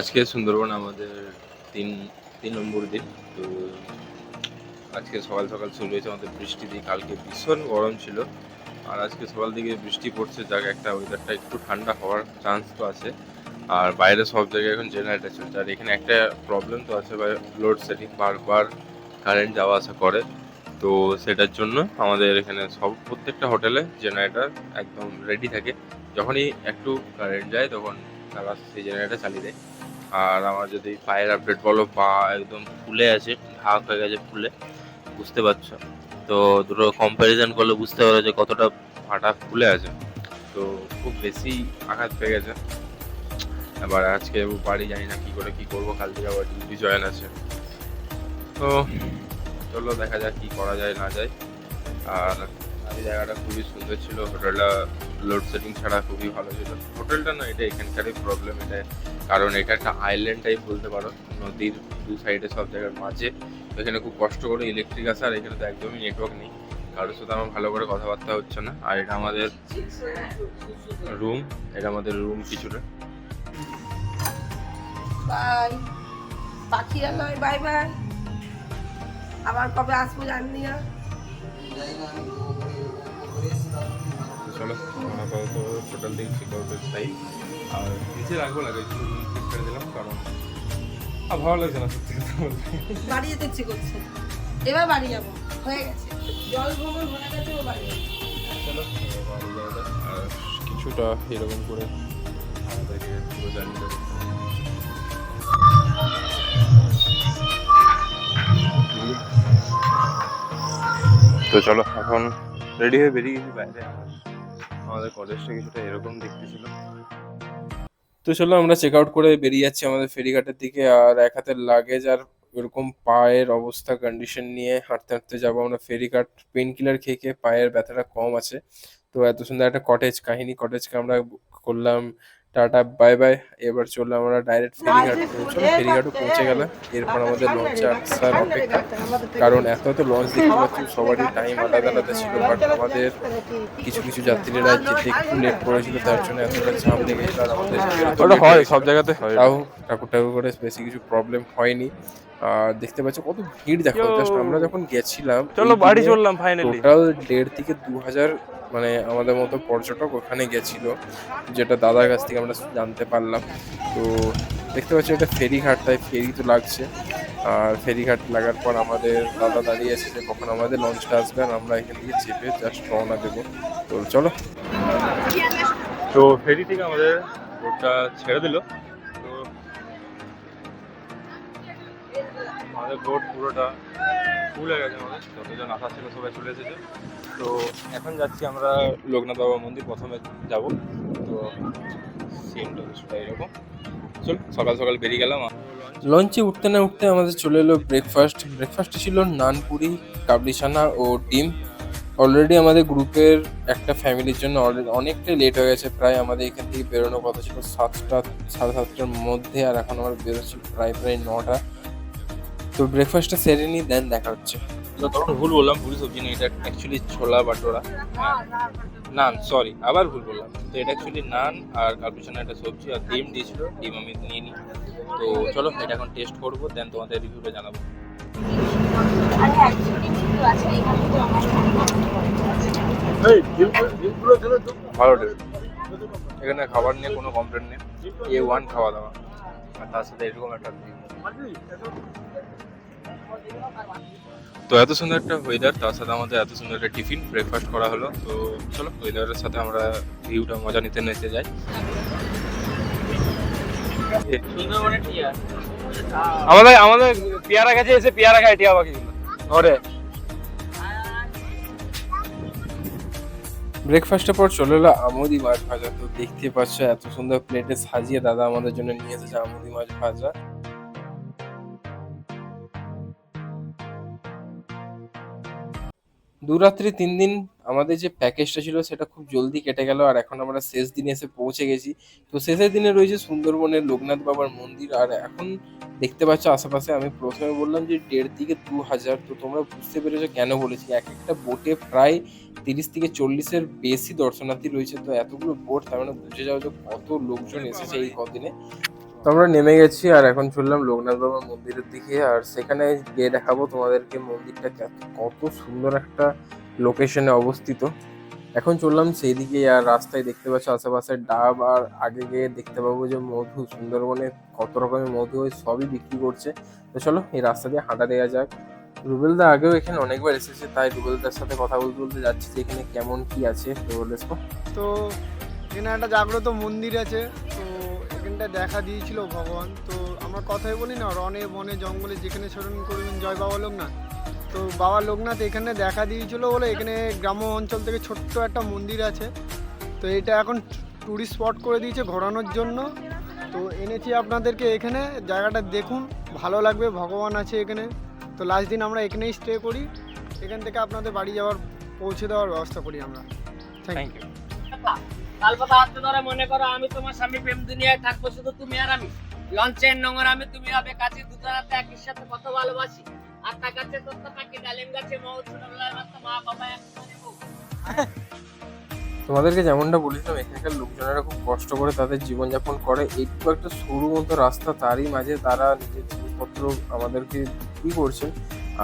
আজকে সুন্দরবন আমাদের তিন তিন নম্বর দিন। তো আজকে সকাল সকাল শুরু হয়েছে আমাদের বৃষ্টি দিয়ে কালকে ভীষণ গরম ছিল। আর আজকে সকাল দিকে বৃষ্টি পড়ছে, যাক একটা ওয়েদারটা একটু ঠান্ডা হওয়ার চান্স তো আছে। আর বাইরে সব জায়গায় এখন জেনারেটার চলছে আর এখানে একটা প্রবলেম তো আছে লোড সেটিং বারবার কারেন্ট যাওয়া আসা করে। তো সেটার জন্য আমাদের এখানে সব, প্রত্যেকটা হোটেলে জেনারেটার একদম রেডি থাকে। যখনই একটু কারেন্ট যায়, তখন তারা সেই জেনারেটার চালিয়ে দেয়। আর আমার যদি ফায়ার আপডেট বলো, পা একদম ফুলে আছে, ঢাক হয়ে গেছে ফুলে, বুঝতে পারছ? তো দুটো কম্প্যারিজন করলে বুঝতে পারো যে কতটা ফাটা ফুলে আছে। তো খুব বেশি আঘাত পেয়ে গেছে। এবার আজকে বাড়ি জানি না কি করে কি করব, কাল থেকে আবার ডিউটি জয়েন আছে। তো চলো দেখা যাক কি করা যায়, না যায়। আর এই জায়গাটা খুবই সুন্দর ছিল। হোটেলটা লোড সেটিং ছাড়া খুবই ভালো ছিল। হোটেলটা না, এটা এখানকারই প্রবলেম এটা কারণ এটা একটা আইল্যান্ড টাইপ বলতে পারো। নদীর দু সাইডে সব জায়গার মাঝে। এখানে খুব কষ্ট করে ইলেকট্রিক আসে, আর এখানে তো একদমই নেটওয়ার্ক নেই। কারোর সাথে আমার ভালো করে কথাবার্তা হচ্ছে না। আর এটা আমাদের রুম এটা আমাদের রুম কিছুটা। বাই পাখিরা নয় বাই বাই আবার কবে আসব জানি না। চলো আপাতত টোটাল চেক আউটের টাইম আর নিচে রাখব লাগে রুম করে দিলাম কারণ আর ভালো লাগছে না সত্যি কথা বলতে। বাড়ি যেতে ইচ্ছে করছে। এবার বাড়ি যাব হয়ে গেছে। জল ভ্রমণ হয়ে গেছে ও বাড়ি চলো বাড়ি যাওয়া আর কিছুটা এরকম করে আমাদেরকে পুরো জার্নিটা। তো চলো, এখন রেডি হয়ে বেরিয়ে গেছি বাইরে। আমাদের কলেজটা কিছুটা এরকম দেখতে ছিল তো চলো, আমরা চেক আউট করে বেরিয়ে যাচ্ছি আমাদের ফেরিঘাটের দিকে। আর এক হাতের লাগেজ আর এরকম পায়ের অবস্থা কন্ডিশন নিয়ে হাঁটতে হাঁটতে যাব আমরা ফেরিঘাট। পেন কিলার খেয়ে খেয়ে পায়ের ব্যথাটা কম আছে। তো এত সুন্দর একটা কটেজ কাহিনী কটেজকে আমরা করলাম। টাটা বাই বাই এবার চললাম আমরা ডাইরেক্ট ফেরিঘাট চলো ফেরিঘাটও পৌঁছে গেলাম। এরপর আমাদের লঞ্চ আসার অপেক্ষা। কারণ এত এত লঞ্চ দেখতে পাচ্ছি সবারই টাইম আলাদা আলাদা ছিল বাট আমাদের কিছু কিছু যাত্রীরা যেতে একটু লেট করেছিল তার জন্য এতটা চাপ লেগেছিল আর আমাদের ওটা হয় সব জায়গাতে। হয় তাও ঠাকুর ঠাকুর করে বেশি কিছু প্রবলেম হয়নি। আর দেখতে পাচ্ছ কত ভিড় দেখো জাস্ট আমরা যখন গেছিলাম চলো বাড়ি চললাম ফাইনালি টোটাল দেড় থেকে দু হাজার মানে আমাদের মতো পর্যটক ওখানে গেছিল, যেটা দাদার কাছ থেকে আমরা জানতে পারলাম। তো দেখতে পাচ্ছি এটা ফেরিঘাট, তাই ফেরি তো লাগছে। আর ফেরিঘাট লাগার পর আমাদের দাদা দাঁড়িয়ে আছে যে কখন আমাদের লঞ্চটা আসবে, আর আমরা এখান থেকে চেপে জাস্ট রওনা দেবো। তো চলো। তো ফেরি থেকে আমাদের বোটটা ছেড়ে দিল। তো আমাদের বোট পুরোটা ফুল হয়ে গেছে আমাদের। ছিল, সবাই চলে এসেছে। তো এখন যাচ্ছি আমরা লোকনাথ বাবা মন্দির, প্রথমে যাব। তো সিনটা কিছুটা এরকম। চল, সকাল সকাল বেরিয়ে গেলাম। লঞ্চে উঠতে না উঠতে আমাদের চলে এলো ব্রেকফাস্ট ব্রেকফাস্টে ছিল নানপুরি কাবলি চানা ও ডিম। অলরেডি আমাদের গ্রুপের একটা ফ্যামিলির জন্য অনেকটাই লেট হয়ে গেছে। প্রায় আমাদের এখান থেকে বেরোনোর কথা ছিল সাতটা, সাড়ে সাতটার মধ্যে। আর এখন আমরা বেরোচ্ছি প্রায় প্রায় নটা। তো ব্রেকফাস্টটা সেরে নিই দেন দেখা হচ্ছে। তখন ভুল বললাম ভুল সবজি না এটা অ্যাকচুয়ালি ছোলা বাটোরা। নান সরি আবার ভুল বললাম। তো এটা অ্যাকচুয়ালি নান আর কালপিছনে একটা সবজি আর ডিম দিয়েছিল ডিম আমি নিয়ে নিই তো চলো এটা এখন টেস্ট করব দেন তোমাদের রিভিউটা জানাব। আরে একজনই কিন্তু আছে এখানে ভালো টেস্ট এখানে খাবার নিয়ে কোনো কমপ্লেন নেই। এ ওয়ান খাওয়া দাওয়া। আর তার সাথে এরকম একটা। তো এত সুন্দর একটা ওয়েদার তার সাথে আমাদের এত সুন্দর একটা টিফিন ব্রেকফাস্ট করা হলো। তো চলো ওয়েদারের সাথে আমরা ভিউটা মজা নিতে নিতে যাই। আমাদের আমাদের পেয়ারা গাছে এসে পেয়ারা খাই টিয়া পাখি। ঘরে। ব্রেকফাস্টের পর চলে এলো আমুদি মাছ ভাজা। তো দেখতে পাচ্ছ এত সুন্দর প্লেটে সাজিয়ে দাদা আমাদের জন্য নিয়ে এসেছে আমুদি মাছ ভাজা। দু রাত্রি তিন দিন আমাদের যে প্যাকেজটা ছিল সেটা খুব জলদি কেটে গেল আর এখন আমরা শেষ দিনে এসে পৌঁছে গেছি। তো শেষের দিনে রয়েছে সুন্দরবনের লোকনাথ বাবার মন্দির আর এখন দেখতে পাচ্ছ আশেপাশে আমি প্রথমে বললাম যে দেড় থেকে দু হাজার, তো তোমরা বুঝতে পেরেছ কেন বলেছি। এক একটা বোটে প্রায় তিরিশ থেকে চল্লিশের বেশি দর্শনার্থী রয়েছে, তো এতগুলো বোট তার মানে বুঝে যাও যে কত লোকজন এসেছে এই কদিনে। তো আমরা নেমে গেছি আর এখন চললাম লোকনাথ বাবার মন্দিরের দিকে। আর সেখানে গিয়ে দেখাবো তোমাদেরকে মন্দিরটা কত সুন্দর একটা লোকেশনে অবস্থিত। এখন চললাম সেই দিকে আর রাস্তায় দেখতে পাচ্ছ আশেপাশে ডাব আর আগে গিয়ে দেখতে পাবো যে মধু, সুন্দরবনে কত রকমের মধু হয়, সবই বিক্রি করছে। তো চলো এই রাস্তা দিয়ে হাঁটা দেওয়া যাক। রুবেলদা আগেও এখানে অনেকবার এসেছে, তাই রুবেলদার সাথে কথা বলতে বলতে যাচ্ছি যে এখানে কেমন কি আছে। তো তো এখানে একটা জাগ্রত মন্দির আছে, তো এখানটা দেখা দিয়েছিল ভগবান। তো আমরা কথাই বলি না রনে বনে জঙ্গলে যেখানে স্মরণ করবেন জয় বাবা লোকনাথ। তো বাবা লোকনাথ এখানে দেখা দিয়েছিল বলে এখানে গ্রাম্য অঞ্চল থেকে ছোট্ট একটা মন্দির আছে। তো এটা এখন টুরিস্ট স্পট করে দিয়েছে ঘোরানোর জন্য। তো এনেছি আপনাদেরকে এখানে, জায়গাটা দেখুন, ভালো লাগবে, ভগবান আছে এখানে। তো লাস্ট দিন আমরা এখানেই স্টে করি। এখান থেকে আপনাদের বাড়ি যাওয়ার পৌঁছে দেওয়ার ব্যবস্থা করি আমরা। থ্যাংক ইউ ইউ কাল কথা হাতে ধরে মনে করো আমি তোমার স্বামী প্রেম দুনিয়ায় থাকব শুধু তুমি আর আমি। লঞ্চের নোংর আমি তুমি হবে কাছে দুজনাতে একই সাথে কত ভালোবাসি। আত্মা গাছে তত্ত্ব পাখি ডালিম গাছে মৌ ছোটবেলায় মাত্র মা বাবা তোমাদেরকে যেমনটা বলেছিলাম এখানকার লোকজনেরা খুব কষ্ট করে তাদের জীবনযাপন করে। এইটুকু একটা সরু মতো রাস্তা তারই মাঝে তারা নিজের জিনিসপত্র আমাদেরকে বিক্রি করছে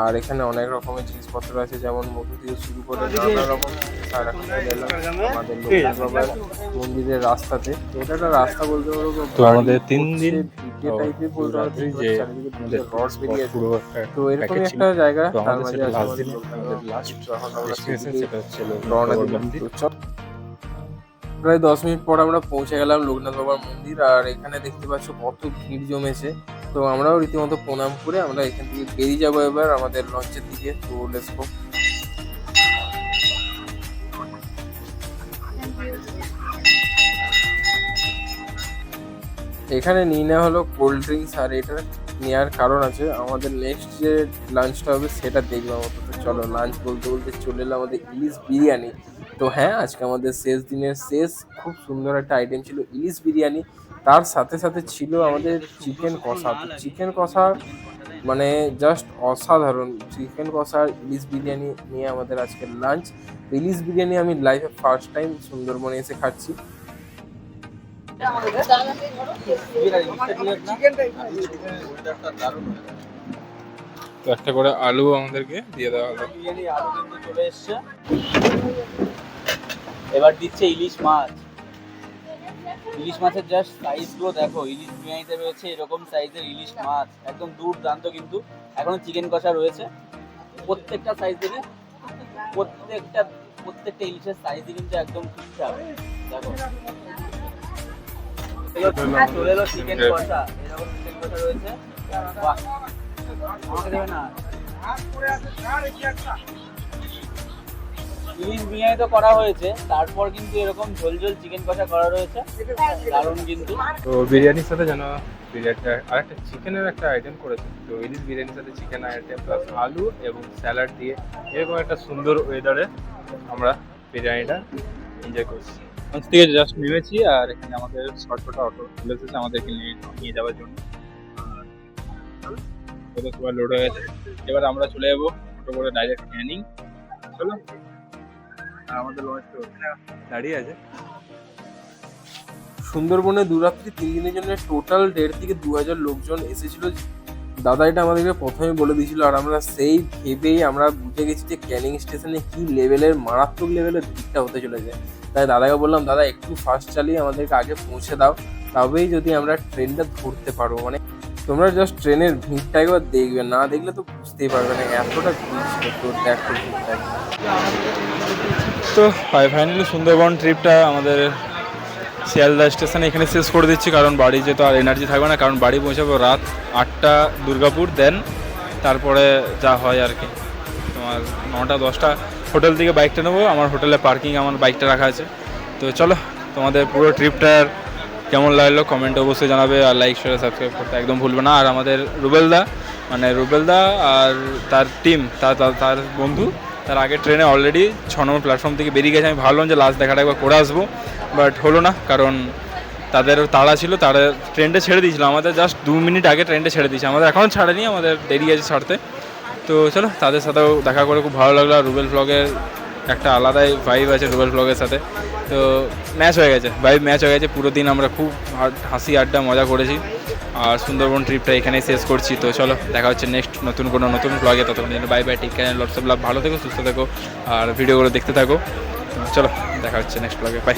আর এখানে অনেক রকমের জিনিসপত্র আছে যেমন মধু দিয়ে শুরু করে নানা রকম। আমাদের লোকনাথ বাবার মন্দিরের রাস্তাতে। এটা একটা রাস্তা বলতে পারো তো আমাদের তিন দিন টাইপের বলতে পারো যে আমাদের রড বেরিয়ে পুরো তো ছিল। একটা জায়গা তার মাঝে লাস্ট দিন লাস্ট যখন আমরা সেটা হচ্ছিল রওনা দিলাম। তো প্রায় দশ মিনিট পর আমরা পৌঁছে গেলাম লোকনাথ বাবার মন্দির আর এখানে দেখতে পাচ্ছ কত ভিড় জমেছে। তো আমরাও রীতিমতো প্রণাম করে আমরা এখান থেকে বেরিয়ে যাব এবার আমাদের লঞ্চের দিকে। তো লেটস গো এখানে নিয়ে নেওয়া হলো কোল্ড ড্রিঙ্কস আর এটা নেওয়ার কারণ আছে, আমাদের নেক্সট যে লাঞ্চটা হবে সেটা দেখব তো চলো লাঞ্চ বলতে বলতে চলে এলো আমাদের ইলিশ বিরিয়ানি। তো হ্যাঁ আজকে আমাদের শেষ দিনের শেষ খুব সুন্দর একটা আইটেম ছিল ইলিশ বিরিয়ানি। তার সাথে সাথে ছিল আমাদের চিকেন কষা। তো চিকেন কষা মানে জাস্ট অসাধারণ। চিকেন কষা, ইলিশ বিরিয়ানি নিয়ে আমাদের আজকের লাঞ্চ ইলিশ বিরিয়ানি আমি লাইফে ফার্স্ট টাইম সুন্দরবনে এসে খাচ্ছি। তো একটা করে আলু আমাদেরকে দিয়ে দেওয়া হলো। আলু কিন্তু চলে এসছে এবার দিচ্ছে ইলিশ মাছ। ইলিশ মাছের জাস্ট সাইজগুলো দেখো, ইলিশ বিরিয়ানিতে রয়েছে এরকম সাইজের ইলিশ মাছ। একদম দুর্দান্ত কিন্তু। এখনও চিকেন কষা রয়েছে। প্রত্যেকটা সাইজ থেকে প্রত্যেকটা প্রত্যেকটা ইলিশের সাইজই কিন্তু একদম ঠিকঠাক। দেখো। চলে এলো চিকেন বিরিয়ানি তো করা হয়েছে তারপর কিন্তু এরকম ঝোল ঝোল চিকেন করা রয়েছে দারুণ কিন্তু তো বিরিয়ানির সাথে যেন বিরিয়ানিটা চিকেনের একটা করেছে। তো ইলিশ বিরিয়ানির সাথে চিকেন আলু এবং স্যালাড দিয়ে এরকম একটা সুন্দর ওয়েদারে আমরা বিরিয়ানিটা এনজয় করছি। থেকে জাস্ট নেমেছি আর এখানে আমাদের অটো চলে এসেছে আমাদেরকে নিয়ে যাওয়ার জন্য। সবাই লোড হয়ে গেছে। এবার আমরা চলে যাব অটো করে ডাইরেক্ট ক্যানিং চলো। আমাদের লঞ্চ দাঁড়িয়ে আছে। সুন্দরবনে তিন দিনের জন্য টোটাল দেড় থেকে দু হাজার লোকজন এসেছিল। দাদা এটা আমাদেরকে প্রথমে বলে দিয়েছিল আর আমরা সেই ভেবেই আমরা বুঝে গেছি যে ক্যানিং স্টেশনে কি লেভেলের মারাত্মক লেভেলের ভিড়টা হতে চলেছে। তাই দাদাকে বললাম, দাদা, একটু ফাস্ট চালিয়ে আমাদেরকে আগে পৌঁছে দাও, তবেই যদি আমরা ট্রেনটা ধরতে পারব। মানে তোমরা জাস্ট ট্রেনের ভিড়টা একবার দেখবে, না দেখলে তো বুঝতেই পারবে না এতটা ভিড় তো দেখো তো ফাইনালি সুন্দরবন ট্রিপটা আমাদের শিয়ালদা স্টেশনে এখানে শেষ করে দিচ্ছি, কারণ বাড়ি যেতে আর এনার্জি থাকবে না, কারণ বাড়ি পৌঁছাবো রাত আটটা দুর্গাপুর দেন তারপরে যা হয় আর কি। তোমার নটা, দশটা হোটেল থেকে বাইকটা নেব। আমার হোটেলে পার্কিং, আমার বাইকটা রাখা আছে। তো চলো, তোমাদের পুরো ট্রিপটার কেমন লাগল কমেন্ট অবশ্যই জানাবে আর লাইক শেয়ার সাবস্ক্রাইব করতে একদম ভুলবে না। আর আমাদের রুবেলদা মানে রুবেলদা আর তার টিম তার, তার- বন্ধু, তার আগে ট্রেনে অলরেডি ছ নম্বর প্ল্যাটফর্ম থেকে বেরিয়ে গেছে। আমি ভাবলাম যে লাস্ট দেখাটা একবার করে আসব বাট হলো না, কারণ তাদের তাড়া ছিল, তারা ট্রেনটা ছেড়ে দিয়েছিল। আমাদের জাস্ট দু মিনিট আগে ট্রেনটা ছেড়ে দিয়েছে। আমাদের এখনও ছাড়েনি, আমাদের দেরি আছে ছাড়তে। তো চলো, তাদের সাথেও দেখা করে খুব ভালো লাগল। রুবেল ব্লগের একটা আলাদাই ভাইব আছে রুবেল ব্লগের সাথে। তো ম্যাচ হয়ে গেছে ভাইব ম্যাচ হয়ে গেছে। পুরো দিন আমরা খুব হাসি আড্ডা, মজা করেছি। আর সুন্দরবন ট্রিপটা এখানেই শেষ করছি। তো চলো, দেখা হচ্ছে নেক্সট নতুন কোনো নতুন ব্লগে ততক্ষণ বাই বাই টিক ক্যানেল লটসঅপ লাভ ভালো থেকো, সুস্থ থেকো। আর ভিডিওগুলো দেখতে থাকো। চলো, দেখা হচ্ছে নেক্সট ব্লগে বাই